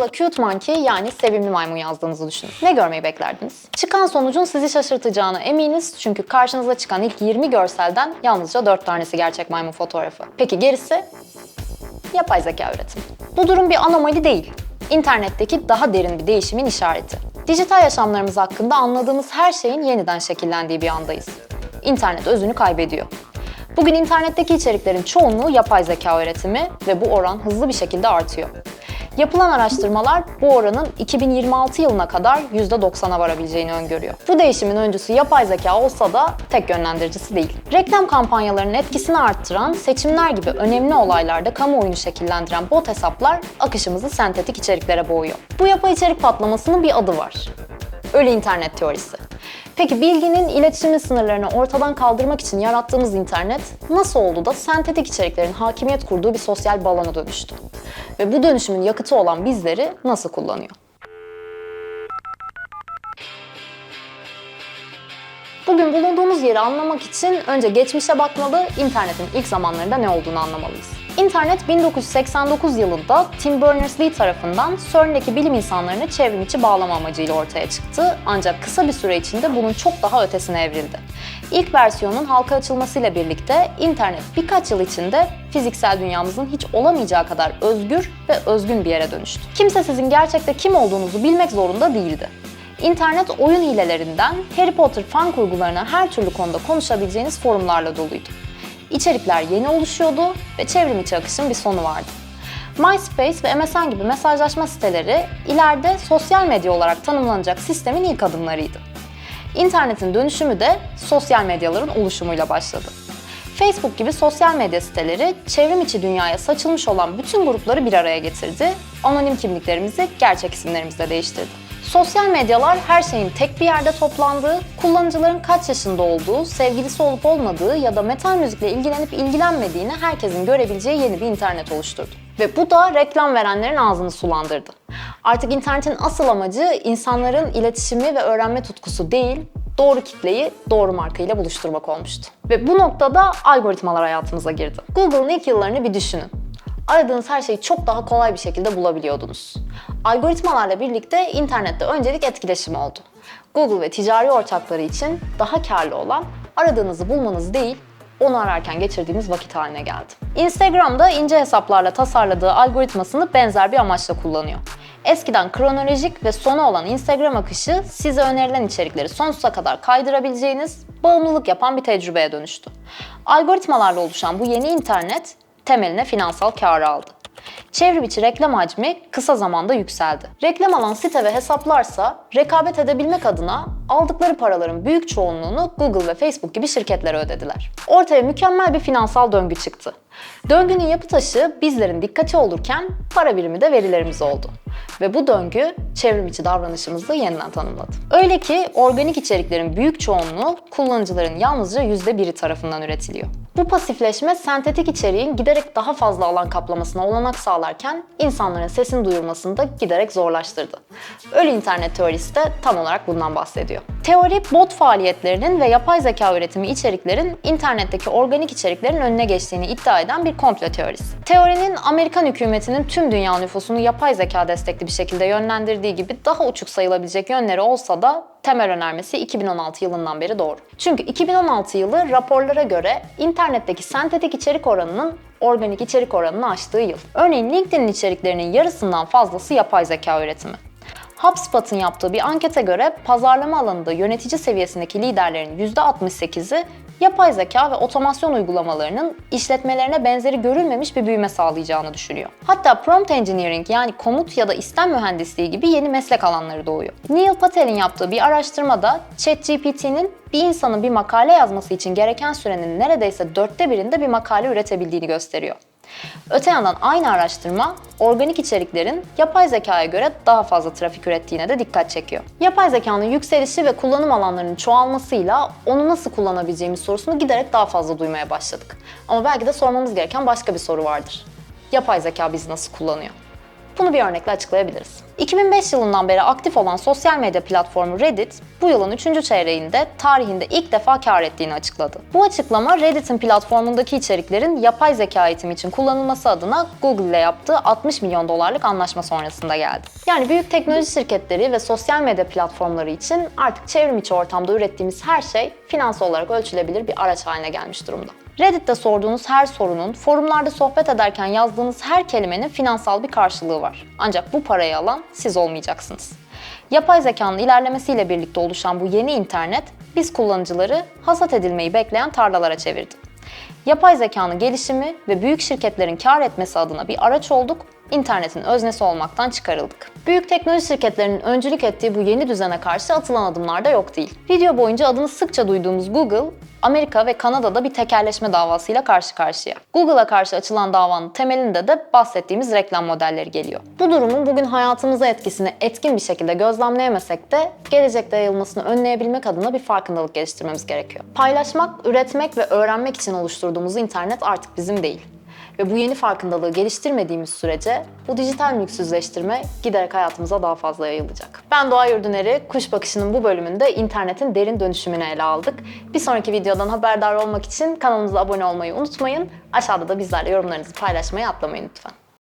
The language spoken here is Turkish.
Google'a cute monkey yani sevimli maymun yazdığınızı düşünün. Ne görmeyi beklerdiniz? Çıkan sonucun sizi şaşırtacağına eminiz çünkü karşınıza çıkan ilk 20 görselden yalnızca 4 tanesi gerçek maymun fotoğrafı. Peki gerisi? Yapay zeka üretimi. Bu durum bir anomali değil. İnternetteki daha derin bir değişimin işareti. Dijital yaşamlarımız hakkında anladığımız her şeyin yeniden şekillendiği bir andayız. İnternet özünü kaybediyor. Bugün internetteki içeriklerin çoğunluğu yapay zeka üretimi ve bu oran hızlı bir şekilde artıyor. Yapılan araştırmalar bu oranın 2026 yılına kadar %90'a varabileceğini öngörüyor. Bu değişimin öncüsü yapay zeka olsa da tek yönlendiricisi değil. Reklam kampanyalarının etkisini arttıran, seçimler gibi önemli olaylarda kamuoyunu şekillendiren bot hesaplar akışımızı sentetik içeriklere boğuyor. Bu yapay içerik patlamasının bir adı var. Ölü internet teorisi. Peki bilginin iletişimin sınırlarını ortadan kaldırmak için yarattığımız internet nasıl oldu da sentetik içeriklerin hakimiyet kurduğu bir sosyal balona dönüştü? Ve bu dönüşümün yakıtı olan bizleri nasıl kullanıyor? Bugün bulunduğumuz yeri anlamak için önce geçmişe bakmalı, internetin ilk zamanlarında ne olduğunu anlamalıyız. İnternet 1989 yılında Tim Berners-Lee tarafından CERN'deki bilim insanlarını çevrim içi bağlama amacıyla ortaya çıktı. Ancak kısa bir süre içinde bunun çok daha ötesine evrildi. İlk versiyonun halka açılmasıyla birlikte internet birkaç yıl içinde fiziksel dünyamızın hiç olamayacağı kadar özgür ve özgün bir yere dönüştü. Kimse sizin gerçekte kim olduğunuzu bilmek zorunda değildi. İnternet oyun hilelerinden Harry Potter fan kurgularına her türlü konuda konuşabileceğiniz forumlarla doluydu. İçerikler yeni oluşuyordu ve çevrim içi akışın bir sonu vardı. MySpace ve MSN gibi mesajlaşma siteleri ileride sosyal medya olarak tanımlanacak sistemin ilk adımlarıydı. İnternetin dönüşümü de sosyal medyaların oluşumuyla başladı. Facebook gibi sosyal medya siteleri çevrim içi dünyaya saçılmış olan bütün grupları bir araya getirdi, anonim kimliklerimizi gerçek isimlerimizle değiştirdi. Sosyal medyalar her şeyin tek bir yerde toplandığı, kullanıcıların kaç yaşında olduğu, sevgilisi olup olmadığı ya da metal müzikle ilgilenip ilgilenmediğini herkesin görebileceği yeni bir internet oluşturdu. Ve bu da reklam verenlerin ağzını sulandırdı. Artık internetin asıl amacı insanların iletişimi ve öğrenme tutkusu değil, doğru kitleyi doğru markayla buluşturmak olmuştu. Ve bu noktada algoritmalar hayatımıza girdi. Google'ın ilk yıllarını bir düşünün aradığınız her şeyi çok daha kolay bir şekilde bulabiliyordunuz. Algoritmalarla birlikte internette öncelik etkileşim oldu. Google ve ticari ortakları için daha karlı olan aradığınızı bulmanız değil, onu ararken geçirdiğiniz vakit haline geldi. Instagram'da ince hesaplarla tasarladığı algoritmasını benzer bir amaçla kullanıyor. Eskiden kronolojik ve sonu olan Instagram akışı size önerilen içerikleri sonsuza kadar kaydırabileceğiniz, bağımlılık yapan bir tecrübeye dönüştü. Algoritmalarla oluşan bu yeni internet temeline finansal karı aldı. Çevrim içi reklam hacmi kısa zamanda yükseldi. Reklam alan site ve hesaplarsa rekabet edebilmek adına aldıkları paraların büyük çoğunluğunu Google ve Facebook gibi şirketlere ödediler. Ortaya mükemmel bir finansal döngü çıktı. Döngünün yapı taşı bizlerin dikkati olurken para birimi de verilerimiz oldu. Ve bu döngü çevrim içi davranışımızı yeniden tanımladı. Öyle ki organik içeriklerin büyük çoğunluğu kullanıcıların yalnızca %1'i tarafından üretiliyor. Bu pasifleşme sentetik içeriğin giderek daha fazla alan kaplamasına olanak sağlarken insanların sesini duyurmasını da giderek zorlaştırdı. Ölü internet teorisi de tam olarak bundan bahsediyor. Teori, bot faaliyetlerinin ve yapay zeka üretimi içeriklerin internetteki organik içeriklerin önüne geçtiğini eden bir komplo teorisi. Teorinin Amerikan hükümetinin tüm dünya nüfusunu yapay zeka destekli bir şekilde yönlendirdiği gibi daha uçuk sayılabilecek yönleri olsa da temel önermesi 2016 yılından beri doğru. Çünkü 2016 yılı raporlara göre internetteki sentetik içerik oranının organik içerik oranını aştığı yıl. Örneğin LinkedIn'in içeriklerinin yarısından fazlası yapay zeka üretimi. HubSpot'un yaptığı bir ankete göre pazarlama alanında yönetici seviyesindeki liderlerin %68'i yapay zeka ve otomasyon uygulamalarının işletmelerine benzeri görülmemiş bir büyüme sağlayacağını düşünüyor. Hatta prompt engineering yani komut ya da istem mühendisliği gibi yeni meslek alanları doğuyor. Neil Patel'in yaptığı bir araştırmada ChatGPT'nin bir insanın bir makale yazması için gereken sürenin neredeyse dörtte birinde bir makale üretebildiğini gösteriyor. Öte yandan aynı araştırma organik içeriklerin yapay zekaya göre daha fazla trafik ürettiğine de dikkat çekiyor. Yapay zekanın yükselişi ve kullanım alanlarının çoğalmasıyla onu nasıl kullanabileceğimiz sorusunu giderek daha fazla duymaya başladık. Ama belki de sormamız gereken başka bir soru vardır. Yapay zeka bizi nasıl kullanıyor? Bunu bir örnekle açıklayabiliriz. 2005 yılından beri aktif olan sosyal medya platformu Reddit, bu yılın 3. çeyreğinde tarihinde ilk defa kar ettiğini açıkladı. Bu açıklama Reddit'in platformundaki içeriklerin yapay zeka eğitimi için kullanılması adına Google ile yaptığı 60 milyon dolarlık anlaşma sonrasında geldi. Yani büyük teknoloji şirketleri ve sosyal medya platformları için artık çevrim içi ortamda ürettiğimiz her şey finansal olarak ölçülebilir bir araç haline gelmiş durumda. Reddit'te sorduğunuz her sorunun, forumlarda sohbet ederken yazdığınız her kelimenin finansal bir karşılığı var. Ancak bu parayı alan siz olmayacaksınız. Yapay zekanın ilerlemesiyle birlikte oluşan bu yeni internet, biz kullanıcıları hasat edilmeyi bekleyen tarlalara çevirdi. Yapay zekanın gelişimi ve büyük şirketlerin kar etmesi adına bir araç olduk, internetin öznesi olmaktan çıkarıldık. Büyük teknoloji şirketlerinin öncülük ettiği bu yeni düzene karşı atılan adımlar da yok değil. Video boyunca adını sıkça duyduğumuz Google, Amerika ve Kanada'da bir tekerleşme davasıyla karşı karşıya. Google'a karşı açılan davanın temelinde de bahsettiğimiz reklam modelleri geliyor. Bu durumun bugün hayatımıza etkisini etkin bir şekilde gözlemleyemesek de gelecekte yayılmasını önleyebilmek adına bir farkındalık geliştirmemiz gerekiyor. Paylaşmak, üretmek ve öğrenmek için oluşturduğumuz internet artık bizim değil. Ve bu yeni farkındalığı geliştirmediğimiz sürece bu dijital mülksüzleştirme giderek hayatımıza daha fazla yayılacak. Ben Doğa Yurduneri, Kuş Bakışı'nın bu bölümünde internetin derin dönüşümünü ele aldık. Bir sonraki videodan haberdar olmak için kanalımıza abone olmayı unutmayın. Aşağıda da bizlerle yorumlarınızı paylaşmayı atlamayın lütfen.